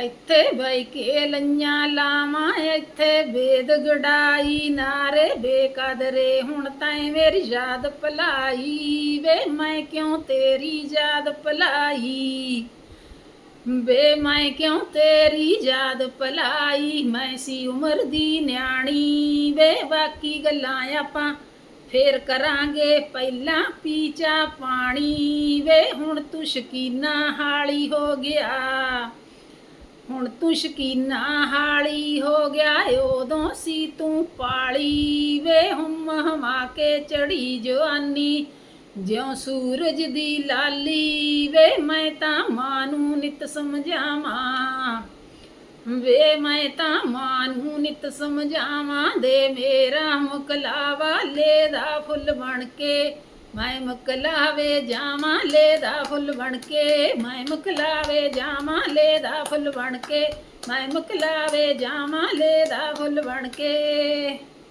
ਇੱਥੇ ਬਈ ਕੇ ਲਈਆਂ ਲਾਵਾਂ, ਇੱਥੇ ਵੇਦ ਗੜਾਈ। ਨਾਰੇ ਬੇਕਦਰੇ, ਹੁਣ ਤੈਂ ਮੇਰੀ ਯਾਦ ਭਲਾਈ। ਵੇ ਮੈਂ ਕਿਉਂ ਤੇਰੀ ਯਾਦ ਭਲਾਈ? ਵੇ ਮੈਂ ਕਿਉਂ ਤੇਰੀ ਯਾਦ ਭਲਾਈ? ਮੈਂ ਸੀ ਉਮਰ ਦੀ ਨਿਆਣੀ। ਵੇ ਬਾਕੀ ਗੱਲਾਂ ਆਪਾਂ ਫੇਰ ਕਰਾਂਗੇ। ਪਹਿਲਾਂ ਪੀਚਾ ਪਾਣੀ। ਵੇ ਹੁਣ ਤੂੰ ਸ਼ਕੀਨਾ ਹਾਲੀ ਹੋ ਗਿਆ। ਹੁਣ ਤੂੰ ਸ਼ਕੀਨਾ ਹਾਲੀ ਹੋ ਗਿਆ ਉਦੋਂ ਸੀ ਤੂੰ ਪਾਲੀ। ਵੇ ਹੁਮ ਹਮਾ ਕੇ ਚੜੀ ਜਵਾਨੀ, ਜਿਉਂ ਸੂਰਜ ਦੀ ਲਾਲੀ। ਵੇ ਮੈਂ ਤਾਂ ਮਾਂ ਨੂੰ ਨਿਤ ਸਮਝਾਵਾਂ, ਵੇ ਮੈਂ ਤਾਂ ਮਾਂ ਨੂੰ ਨਿਤ ਸਮਝਾਵਾਂ, ਦੇ ਮੇਰਾ ਮੁਕਲਾ ਵਾਲੇ ਦਾ ਫੁੱਲ ਬਣ ਕੇ। ਮੈਂ ਮੁਕਲਾਵੇ ਜਾਵਾਂ ਲੈ ਦਾ ਫੁੱਲ ਬਣ ਕੇ, ਮੈਂ ਮੁਕਲਾਵੇ ਜਾਵਾਂ ਲੈ ਦਾ ਫੁੱਲ ਬਣ ਕੇ, ਮੈਂ ਮੁਕਲਾਵੇ ਜਾਵਾਂ ਲੈ ਦਾ ਫੁੱਲ ਬਣ ਕੇ।